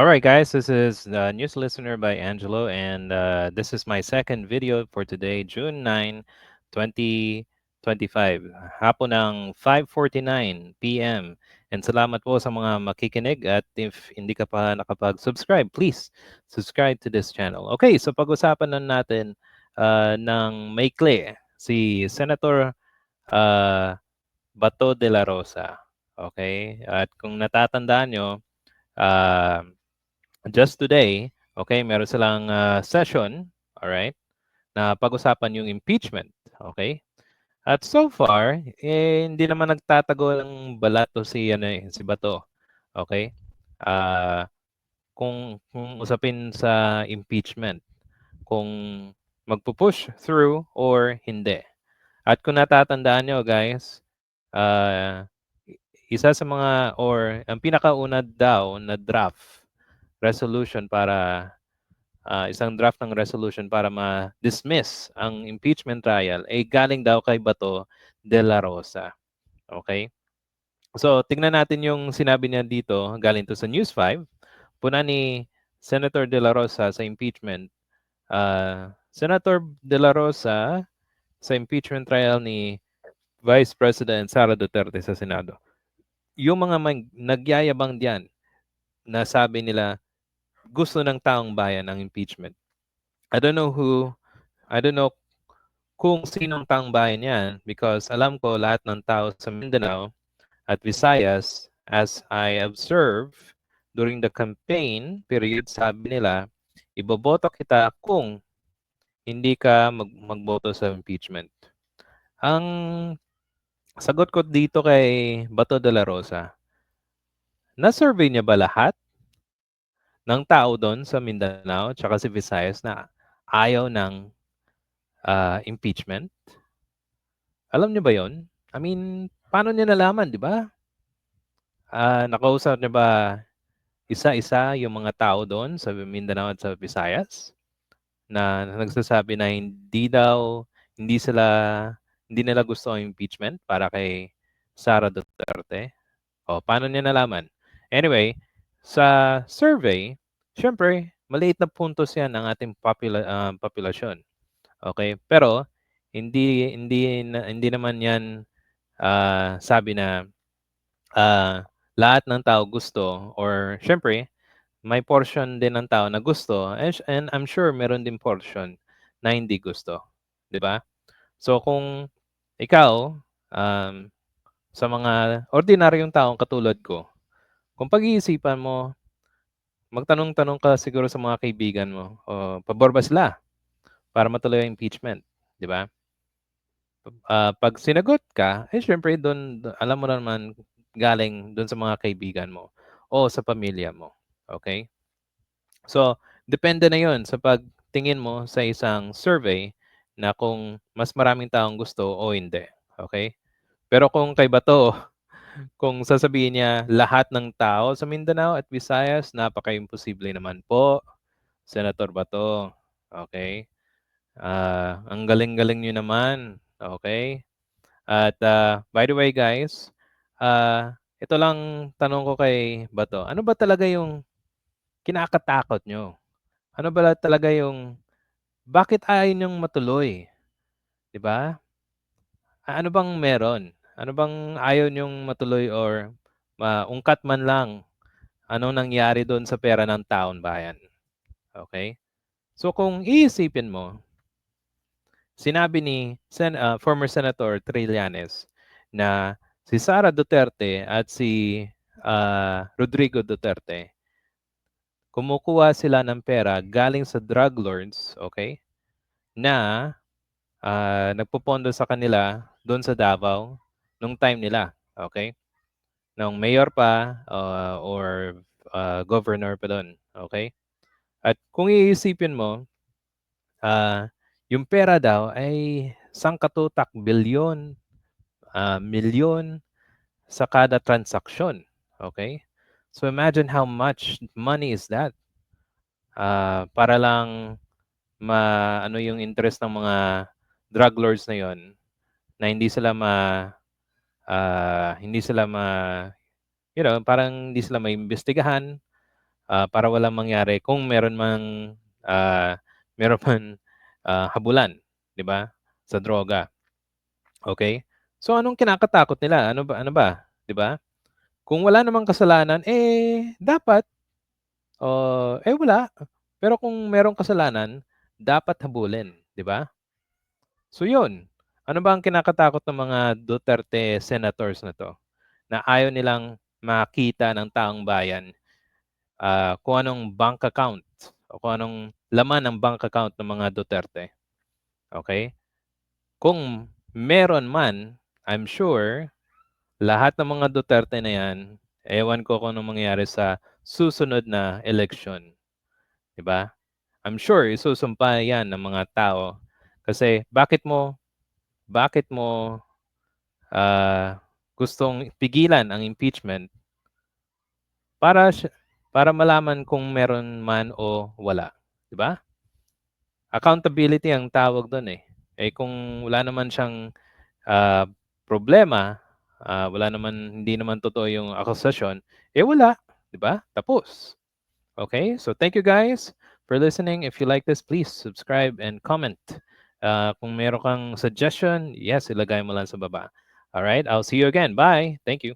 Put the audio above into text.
All right, guys, this is the News Listener by Angelo, and uh, this is my second video for today, June 9, 2025. Hapon ng 5.49 p.m. And salamat po sa mga makikinig at if hindi ka pa nakapag-subscribe, please subscribe to this channel. Okay, so pag-usapan na natin uh, ng maikli si Senator uh, Bato de la Rosa. Okay, at kung natatandaan nyo, uh, just today, okay, meron silang uh, session, all right, na pag-usapan yung impeachment, okay? At so far, eh, hindi naman nagtatago ng balato si ano eh, si Bato. Okay? Uh, kung kung usapin sa impeachment, kung magpo-push through or hindi. At kung natatandaan nyo guys, uh, isa sa mga or ang pinakauna daw na draft resolution para uh, isang draft ng resolution para ma-dismiss ang impeachment trial ay galing daw kay Bato de la Rosa. Okay? So, tingnan natin yung sinabi niya dito, galing to sa News 5. Puna ni Senator de la Rosa sa impeachment. Uh, Senator de la Rosa sa impeachment trial ni Vice President Sara Duterte sa Senado. Yung mga mag- nagyayabang diyan na sabi nila gusto ng taong bayan ang impeachment. I don't know who, I don't know kung sinong taong bayan yan because alam ko lahat ng tao sa Mindanao at Visayas, as I observe during the campaign period, sabi nila, iboboto kita kung hindi ka mag magboto sa impeachment. Ang sagot ko dito kay Bato de la Rosa, na-survey niya ba lahat ng tao doon sa Mindanao tsaka si Visayas na ayaw ng uh, impeachment? Alam niyo ba yon? I mean, paano niya nalaman, di ba? Uh, nakausap niya ba isa-isa yung mga tao doon sa Mindanao at sa Visayas na nagsasabi na hindi daw, hindi sila, hindi nila gusto ang impeachment para kay Sara Duterte? O, paano niya nalaman? Anyway, sa survey, syempre, maliit na puntos yan ng ating popula- uh, populasyon. Okay? Pero, hindi hindi hindi naman 'yan uh, sabi na uh, lahat ng tao gusto or syempre may portion din ng tao na gusto and I'm sure meron din portion na hindi gusto, 'di ba? So kung ikaw um, sa mga ordinaryong taong katulad ko, kung pag-iisipan mo, magtanong-tanong ka siguro sa mga kaibigan mo, o pabor ba sila para matuloy ang impeachment, di ba? Uh, pag sinagot ka, eh syempre doon, alam mo naman galing doon sa mga kaibigan mo o sa pamilya mo. Okay? So, depende na yon sa pagtingin mo sa isang survey na kung mas maraming taong gusto o hindi. Okay? Pero kung kay Bato, kung sasabihin niya lahat ng tao sa Mindanao at Visayas, napaka-imposible naman po. Senator Bato. Okay? Uh, ang galing-galing niyo naman. Okay? At uh, by the way guys, uh, ito lang tanong ko kay Bato. Ano ba talaga yung kinakatakot nyo? Ano ba talaga yung bakit ayaw niyong matuloy? 'Di ba? Ano bang meron? Ano bang ayaw niyong matuloy or maungkat man lang anong nangyari doon sa pera ng taon bayan? Okay? So kung iisipin mo, sinabi ni Sen uh, former Senator Trillanes na si Sara Duterte at si uh, Rodrigo Duterte kumukuha sila ng pera galing sa drug lords, okay? Na uh, nagpupondo sa kanila doon sa Davao nung time nila, okay? Nung mayor pa uh, or uh, governor pa doon, okay? At kung iisipin mo, uh, yung pera daw ay sangkatutak bilyon, uh, milyon sa kada transaksyon, okay? So imagine how much money is that? Uh, para lang ma ano yung interest ng mga drug lords na yon na hindi sila ma uh, hindi sila ma you know, parang hindi sila maimbestigahan ah, para walang mangyari kung meron mang ah, meron man ah, habulan, 'di ba? Sa droga. Okay? So anong kinakatakot nila? Ano ba ano ba, 'di ba? Kung wala namang kasalanan, eh dapat oh, eh wala. Pero kung merong kasalanan, dapat habulin, 'di ba? So 'yun. Ano ba ang kinakatakot ng mga Duterte senators na 'to? Na ayaw nilang makita ng taong bayan ah, kung anong bank account o kung anong laman ng bank account ng mga Duterte. Okay? Kung meron man, I'm sure lahat ng mga Duterte na 'yan, ewan ko kung anong mangyayari sa susunod na eleksyon, 'di ba? I'm sure isusumpa 'yan ng mga tao kasi bakit mo bakit mo ah, gustong pigilan ang impeachment para para malaman kung meron man o wala, 'di ba? Accountability ang tawag do'n, eh. Eh, kung wala naman siyang ah, problema, ah, wala naman hindi naman totoo yung akusasyon, eh wala, 'di ba? Tapos. Okay? So thank you guys for listening. If you like this, please subscribe and comment. Ah, kung meron kang suggestion, yes, ilagay mo lang sa baba. Alright? I'll see you again. Bye. Thank you.